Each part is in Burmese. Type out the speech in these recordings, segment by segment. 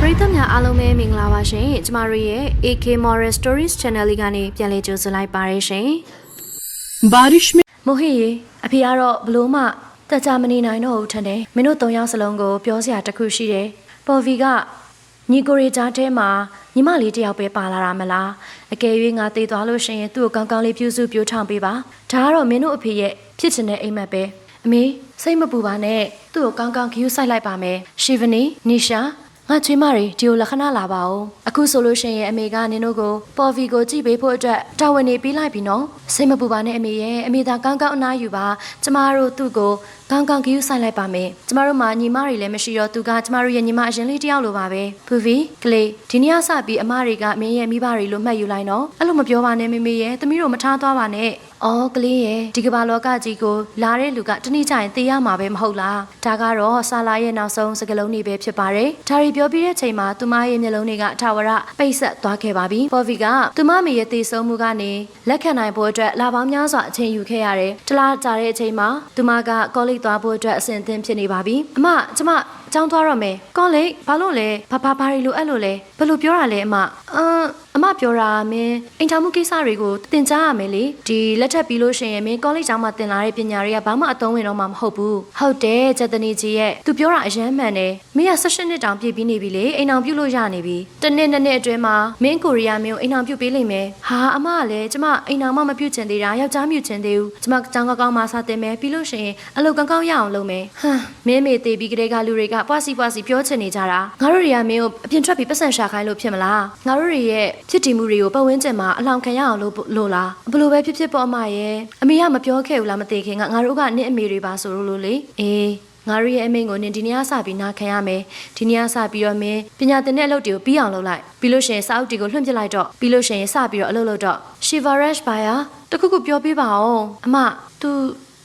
ပရိသတ်များအားလုံးပဲမင်္ဂလာပါရှင်ကျမတို့ရဲ့ AK Moral Stories Channel လေးကနေပြန်လည်ကြိုဆိုလိုက်ပါရရှင်ဘာရစ်မမိုဟေရေအဖေကတော့ဘလို့မှတကြမနေနိုင်တော့ဘူးထင်တယ်မင်းတို့သုံးယောက်စလုံးကိုပြောစရာတခုရှိတယ်ပေါ်ဗီကညီကိုရီကြားထဲမှာညီမလေးတယောက်ပဲပါလာတာမလားအကယ်၍ငါတေးသွားလို့ရှိရင်သူ့ကိုကောင်းကောင်းလေးပြုစုပြောထောင်ပေးပါဒါကတော့မင်းတို့အဖေရဲ့ဖြစ်ချင်တဲ့အိမ်မက်ပဲအမေစိတ်မပူပါနဲ့သူ့ကိုကောင်းကောင်းဂရုစိုက်လိုက်ပါမယ်ရှီဗနီနီရှာ ငါချွေးမတွေဒီကိုလက္ခဏာလာပါဦးအခုဆိုလို့ရှိရင်အမေကနင်တို့ကိုပေါ်ဗီကိုကြည့်ပေးဖို့အတွက်တာဝန်နေပေးလိုက်ပြီနော်စိတ်မပူပါနဲ့အမေရဲ့အမေသာကောင်းကောင်းအနားယူပါကျမတို့သူ့ကို ကောင်းကောင်းဂယူးဆိုင်လိုက်ပါမယ်ကျမတို့မှာညီမတွေလည်းမရှိတော့သူကကျမတို့ရဲ့ညီမအရင်လေးတယောက်လိုပါပဲဖူဖီကလေးဒီနေ့ကစပြီးအမတွေကမင်းရဲ့မိဘတွေလို့မှတ်ယူလိုက်နော်အဲ့လိုမပြောပါနဲ့မေမေရဲ့သမီးတို့မထားသွားပါနဲ့အော်ကလေးရဲ့ဒီကမ္ဘာလောကကြီးကိုလာတဲ့လူကတနေ့ကျရင်သိရမှာပဲမဟုတ်လားဒါကတော့ဆာလာရဲ့နောက်ဆုံးစကားလုံးတွေပဲဖြစ်ပါတယ်ဒါရီပြောပြီးတဲ့ချိန်မှာသူမရဲ့မျက်လုံးတွေကထာဝရပိတ်ဆက်သွားခဲ့ပါပြီပေါ်ဗီကသူမမေရဲ့တည်ဆုံးမှုကနေလက်ခံနိုင်ဖို့အတွက်လာပေါင်းများစွာအချိန်ယူခဲ့ရတယ်တလားကြာတဲ့အချိန်မှာသူမကကောလိပ်သွားဖို့အတွက်အဆင်သင့်ဖြစ်နေပါပြီအမကျမအကြောင်းသွားတော့မယ်ကောလိပ်ဘာလို့လဲဘာဘာဘာရီလိုအဲ့လိုလဲဘယ်လိုပြောတာလဲအမအမ် အမပြောတာမင်းအိမ်ထောင်မှုကိစ္စတွေကိုသင်ကြားရမယ်လေဒီလက်ထပ်ပြီးလို့ရှိရင်မင်းကောလိပ်ကျောင်းမှာသင်လာတဲ့ပညာတွေကဘာမှအသုံးဝင်တော့မှာမဟုတ်ဘူးဟုတ်တယ်ကျက်တနီကြီးရဲ့သူပြောတာအယမ်းမှန်တယ်မင်းက16နှစ်တောင်ပြည့်ပြီးနေပြီလေအိမ်ထောင်ပြုတ်လို့ရနေပြီတစ်နှစ်နှစ်နှစ်အတွင်းမှာမင်းကိုရီးယားမင်းကိုအိမ်ထောင်ပြုတ်ပေးလိမ့်မယ်ဟာအမကလည်းကျမအိမ်ထောင်မှမပြုတ်ချင်သေးတာယောက်ျားမြူချင်သေးဘူးကျမကျောင်းကောင်းကောင်းမှစတင်မယ်ပြီးလို့ရှိရင်အလုပ်ကောင်းကောင်းရအောင်လုပ်မယ်ဟမ်မင်းမေသေးပြီးကလေးကလူတွေကပွားစီပွားစီပြောချင်နေကြတာငါတို့တွေကမင်းကိုအပြင်ထွက်ပြီးပတ်စံရှာခိုင်းလို့ဖြစ်မလားငါတို့တွေရဲ့ဖြစ်တည်မှုတွေကိုပတ်ဝန်းကျင်မှာအလောင်ခံရအောင်လို့လို့လားဘယ်လိုပဲဖြစ်ဖြစ်ပေါ့အမရဲ့အမေကမပြောခဲ့ဘူးလားမသိခင်ကငါတို့ကနင့်အမေတွေပါဆိုလို့လို့လေအေးငါတို့ရဲ့အမိန်ကိုနင်ဒီနေ့ကစပြီးနာခံရမယ်ဒီနေ့ကစပြီးတော့မင်းပညာသင်တဲ့အလုပ်တွေကိုပြီးအောင်လုပ်လိုက်ပြီးလို့ရှိရင်စာအုပ်တွေကိုလွှင့်ပစ်လိုက်တော့ပြီးလို့ရှိရင်စပြီးတော့အလုပ်လုပ်တော့ Shivaresh ဘာယာတခုခုပြောပြပါအောင်အမ तू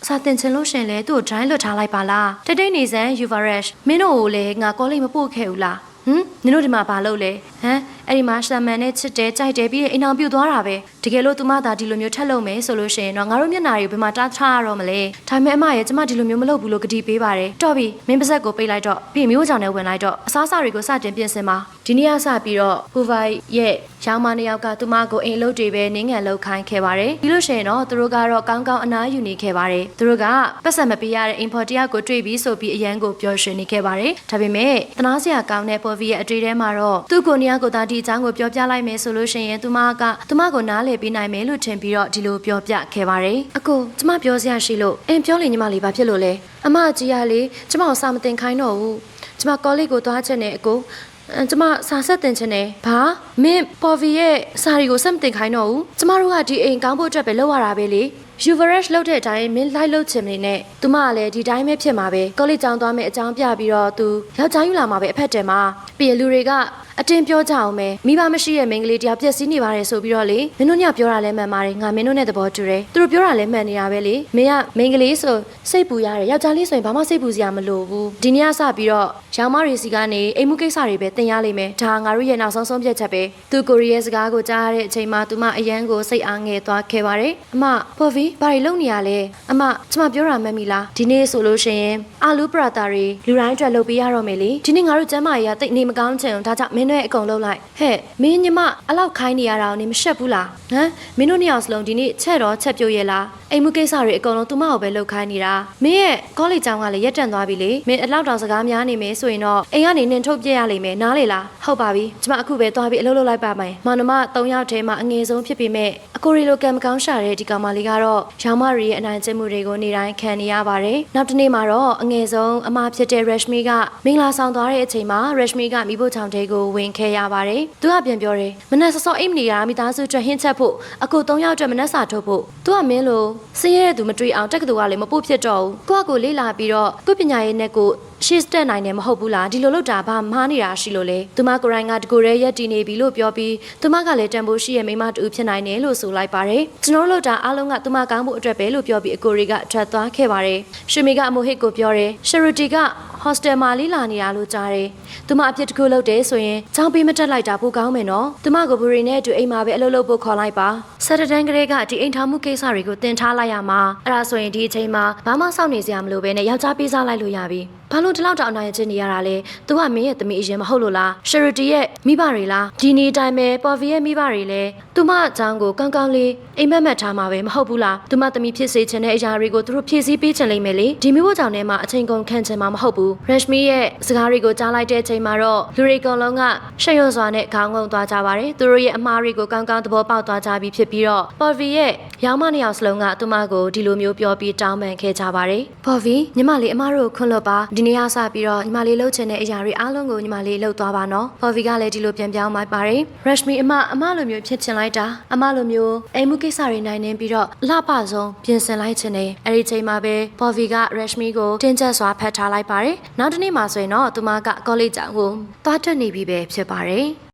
စာတင်ချင်လို့ရှင်လေသူ့ကို drive လွတ်ထားလိုက်ပါလားတိတ်တိတ်နေစမ်း Yuvaresh မင်းတို့ကိုလည်းငါကောလိပ်မပို့ခဲ့ဘူးလားဟမ်နင်တို့ဒီမှာဘာလုပ်လဲဟမ် အဲ့ဒီမှာရှမ်မန်နဲ့ချစ်တယ်ကြိုက်တယ်ပြီးရင်အိမ်အောင်ပြုတ်သွားတာပဲတကယ်လို့သူမသာဒီလိုမျိုးထက်လို့မယ်ဆိုလို့ရှိရင်တော့ငါတို့မျက်နှာတွေကိုဘယ်မှာတားထားရတော့မလဲဒါပေမဲ့အမရဲ့ကျမဒီလိုမျိုးမလုပ်ဘူးလို့ကတိပေးပါတယ်တော်ပြီမင်းပါဇက်ကိုပိတ်လိုက်တော့ပြီးမျိုးကြောင်နဲ့ဝင်လိုက်တော့အစားအစာတွေကိုစတင်ပြင်ဆင်ပါဒီနေ့ကစပြီးတော့ဟူဗိုင်ရဲ့ရောင်မနှစ်ယောက်ကသူမကိုအိမ်လုပ်တွေပဲနင်းငံလုပ်ခိုင်းခဲ့ပါတယ်ပြီးလို့ရှိရင်တော့သူတို့ကတော့ကောင်းကောင်းအနားယူနေခဲ့ပါတယ်သူတို့ကပတ်စံမပေးရတဲ့အိမ်ဖော်တယောက်ကိုတွေ့ပြီးဆိုပြီးအရန်ကိုပျော်ရွှင်နေခဲ့ပါတယ်ဒါပေမဲ့တနာစရာကောင်းတဲ့ပေါ်ဗီရဲ့အတွေ့အထဲမှာတော့သူ့ကိုနေရာကိုသာဒီအကြောင်းကိုပြောပြလိုက်မယ်ဆိုလို့ရှိရင်သူမကသူမကိုနားလည်ပေးနိုင်မယ်လို့ထင်ပြီးတော့ဒီလိုပြောပြခဲ့ပါတယ်အကိုကျမပြောစရာရှိလို့အင်းပြောလေညီမလေးဘာဖြစ်လို့လဲအမကြီးရလေကျမကိုစာမတင်ခိုင်းတော့ဘူးကျမကောလိပ်ကိုသွားချက်နေအကိုအဲ ကျမစာဆက်တင်ချင်တယ်။ဘာမင်းပေါ်ဗီရဲ့စာရီကိုစက်မတင်ခိုင်းတော့ဘူး။ကျမတို့ကဒီအိမ်ကောင်းဖို့အတွက်ပဲလုပ်ရတာပဲလေ။ Uvaresh လောက်တဲ့အတိုင်းမင်းလိုက်လို့ချင်နေနဲ့သူမကလည်းဒီတိုင်းပဲဖြစ်မှာပဲကောလိပ်ကျောင်းသွားမယ်အကြောင်းပြပြီးတော့သူယောက်ျားယူလာမှာပဲအဖက်တယ်မှာပြီးရင်လူတွေကအတင်းပြောကြအောင်ပဲမိဘမရှိရဲ့မိန်းကလေးတယောက်ပြက်စီးနေပါတယ်ဆိုပြီးတော့လေမင်းတို့ညပြောတာလည်းမှန်ပါတယ်ငါမင်းတို့နဲ့သဘောတူတယ်သူတို့ပြောတာလည်းမှန်နေတာပဲလေမင်းကမိန်းကလေးဆိုစိတ်ပူရတယ်ယောက်ျားလေးဆိုရင်ဘာမှစိတ်ပူစရာမလိုဘူးဒီနေ့ကစပြီးတော့ရောင်မတွေစီကနေအိမ်မှုကိစ္စတွေပဲတင်ရလိမ့်မယ်ဒါငါတို့ရဲ့နောက်ဆုံးဆုံးဖြတ်ချက်ပဲသူကိုရီးယားစကားကိုကြားရတဲ့အချိန်မှာသူမအရန်ကိုစိတ်အားငယ်သွားခဲ့ပါတယ်အမပေါ်ဗီဘာတွေလုပ်နေရလဲအမကျမပြောတာမှန်ပြီလားဒီနေ့ဆိုလို့ရှိရင်အာလူပရာတာတွေလူတိုင်းအတွက်လုပ်ပေးရတော့မယ်လေဒီနေ့ငါတို့ကျမ်းမာရေးကတိတ်နေမကောင်းချင်ဘူးဒါကြောင့်မင်းတို့ရဲ့အကုန်လုပ်လိုက်ဟဲ့မင်းညီမအလောက်ခိုင်းနေရတာကိုနေမရှက်ဘူးလားဟမ်မင်းတို့နှစ်ယောက်စလုံးဒီနေ့ချက်တော့ချက်ပြုတ်ရဲ့လားအိမ်မှုကိစ္စတွေအကုန်လုံးသူမကိုပဲလုပ်ခိုင်းနေတာမင်းရဲ့ကောလိပ်ကျောင်းကလည်းရက်တန့်သွားပြီလေမင်းအလောက်တောင်စကားများနေမယ်ဆိုရင်တော့အိမ်ကနေနင်ထုတ်ပြရလိမ့်မယ်နားလေလားဟုတ်ပါပြီကျမအခုပဲသွားပြီးအလုပ်လုပ်လိုက်ပါမယ်မောင်နှမ၃ယောက်ထဲမှာအငယ်ဆုံးဖြစ်ပေမဲ့အကိုရီလိုကံမကောင်းရှာတဲ့ဒီကောင်မလေးကတော့ရောင်မရီရဲ့အနိုင်ကျင့်မှုတွေကိုနေတိုင်းခံနေရပါတယ်နောက်တစ်နေ့မှာတော့အငယ်ဆုံးအမဖြစ်တဲ့ Rashmi ကမင်္ဂလာဆောင်သွားတဲ့အချိန်မှာ Rashmi ကမိဖို့ချောင်းတဲကိုဝင်ခဲ့ရပါတယ်သူကပြန်ပြောတယ်မနက်စောစောအိမ်မနေရမိသားစုအတွက်ဟင်းချက်ဖို့အကို၃ယောက်အတွက်မနက်စာထုတ်ဖို့သူကမင်းလိုစင်းရဲတဲ့သူမတွေ့အောင်တက်ကတူကလည်းမပို့ဖြစ်တော့ဘူးကိုကကိုလေးလာပြီးတော့ကိုပညာရေးနဲ့ကို ရှေ့စတက်နိုင်တယ်မဟုတ်ဘူးလားဒီလိုလုပ်တာဘာမှားနေတာရှိလို့လဲသူမကိုရိုင်းကတကူရဲရက်တည်နေပြီလို့ပြောပြီးသူမကလည်းတန်ဖိုးရှိရဲ့မိမတူဖြစ်နိုင်တယ်လို့ဆိုလိုက်ပါတယ်ကျွန်တော်တို့တာအားလုံးကသူမကောင်းဖို့အတွက်ပဲလို့ပြောပြီးအကိုရီကထွက်သွားခဲ့ပါတယ်ရှမီကအမိုဟစ်ကိုပြောတယ်ရှရူတီကဟော့စတယ်မှာလေးလာနေတာလို့ကြားတယ်သူမအဖြစ်တစ်ခုလုပ်တယ်ဆိုရင်ချောင်းပေးမတက်လိုက်တာပိုကောင်းမယ်နော်သူမကိုဘူရီနဲ့အတူအိမ်မှာပဲအလုပ်လုပ်ဖို့ခေါ်လိုက်ပါ ဆက်တန်းကလေးကဒီအိမ်ထောင်မှုကိစ္စတွေကိုတင်ထားလိုက်ရမှာအဲ့ဒါဆိုရင်ဒီအချိန်မှာဘာမှစောင့်နေစရာမလိုပဲနဲ့ယောက်ျားပေးစားလိုက်လို့ရပြီဘာလို့ဒီလောက်တောင်နိုင်ချင်းနေရတာလဲသူကမင်းရဲ့သမီးအရင်မဟုတ်လို့လားရှရတီရဲ့မိဘတွေလားဒီနေ့တိုင်းပဲပေါ်ဗီရဲ့မိဘတွေလဲသူမအကြောင်းကိုကောင်းကောင်းလေးအိမ်မက်မက်ထားမှာပဲမဟုတ်ဘူးလားသူမသမီးဖြစ်စေချင်တဲ့အရာတွေကိုသူတို့ဖြည့်ဆည်းပေးချင်လိမ့်မယ်လေဒီမိဘကြောင့်ထဲမှာအချိန်ကုန်ခံချင်မှာမဟုတ်ဘူးရရှမီရဲ့စကားတွေကိုကြားလိုက်တဲ့အချိန်မှာတော့လူတွေအကုန်လုံးကရှက်ရွံ့စွာနဲ့ခေါင်းငုံသွားကြပါတယ်သူတို့ရဲ့အမားတွေကိုကောင်းကောင်းသဘောပေါက်သွားကြပြီးဖြစ်ပြီးတော့ Porvi ရဲ့ရောင်းမနှစ်ယောက်စလုံးကသူမကိုဒီလိုမျိုးပြောပြီးတောင်းပန်ခဲ့ကြပါတယ်။ Porvi ညီမလေးအမတို့ကိုခွန့်လွတ်ပါဒီနေ့ကစပြီးတော့ညီမလေးလှုပ်ချင်တဲ့အရာတွေအားလုံးကိုညီမလေးလှုပ်သွားပါနော်။ Porvi ကလည်းဒီလိုပြန်ပြောင်းလိုက်ပါတယ်။ Rashmi အမအမလိုမျိုးဖြစ်ချင်လိုက်တာအမလိုမျိုးအိမ်မှုကိစ္စတွေနိုင်နေပြီးတော့လှပဆုံးပြင်ဆင်လိုက်ချင်တယ်။အဲ့ဒီချိန်မှာပဲ Porvi က Rashmi ကိုတင်းကျပ်စွာဖတ်ထားလိုက်ပါတယ်။နောက်တစ်နေ့မှဆိုရင်တော့သူမကကောလိပ်ကျောင်းကိုသွားတက်နေပြီပဲဖြစ်ပါတယ်။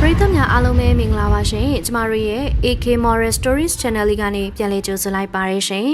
ပရိသတ်များအားလုံးပဲမင်္ဂလာပါရှင်ကျမတို့ရဲ့ AK Moral Stories Channel လေးကနေပြန်လည်ကြိုဆိုလိုက်ပါရရှင်